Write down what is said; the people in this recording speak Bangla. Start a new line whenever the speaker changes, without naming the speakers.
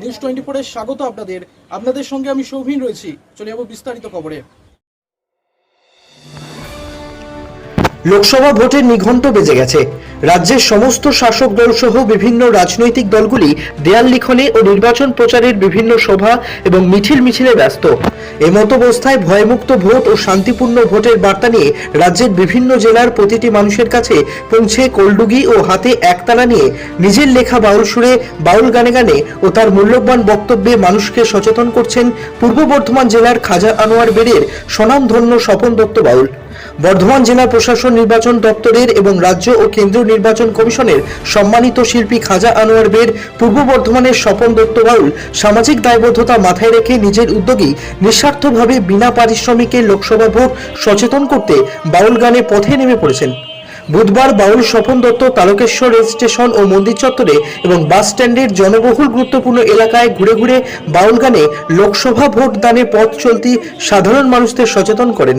নিউজ টোয়েন্টি ফোরের স্বাগত আপনাদের। আপনাদের সঙ্গে আমি সৌভিন রয়েছি। চলে যাব বিস্তারিত খবরে।
লোকসভা ভোটের নিঘণ্ট বেজে গেছে। রাজ্যের সমস্ত শাসক দল সহ বিভিন্ন রাজনৈতিক দলগুলি দেয়াল লিখনে ও নির্বাচন প্রচারের বিভিন্ন সভা এবং মিছিল মিছিলে ব্যস্ত। এমত অবস্থায় ভয়মুক্ত ভোট ও শান্তিপূর্ণ ভোটের বার্তা নিয়ে রাজ্যের বিভিন্ন জেলার প্রতিটি মানুষের কাছে পৌঁছে কোলডুগি ও হাতে একতালা নিয়ে নিজের লেখা বাউল সুরে বাউল গানে গানে ও তার মূল্যবান বক্তব্যে মানুষকে সচেতন করছেন পূর্ব বর্ধমান জেলার খাজা আনোয়ার বেড়ের স্বনামধন্য স্বপন দত্ত বাউল। বর্ধমান জেলা প্রশাসন নির্বাচন দপ্তরের এবং রাজ্য ও কেন্দ্রীয় নির্বাচন কমিশনের সম্মানিত শিল্পী খাজা আনোয়ার বের পূর্ব বর্ধমানের স্বপন দত্ত বাউল সামাজিক দায়বদ্ধতা মাথায় রেখে নিজের উদ্যোগী নিঃস্বার্থভাবে বিনা পারিশ্রমিকে লোকসভা ভোট সচেতন করতে বাউল গানে পথে নেমে পড়েছেন। বুধবার বাউল স্বপন দত্ত তারকেশ্বর রেল স্টেশন ও মন্দির চত্বরে এবং বাস স্ট্যান্ডের জনবহুল গুরুত্বপূর্ণ এলাকায় ঘুরে ঘুরে বাউল গানে লোকসভা ভোট দানে পথ চলতি সাধারণ মানুষদের সচেতন করেন।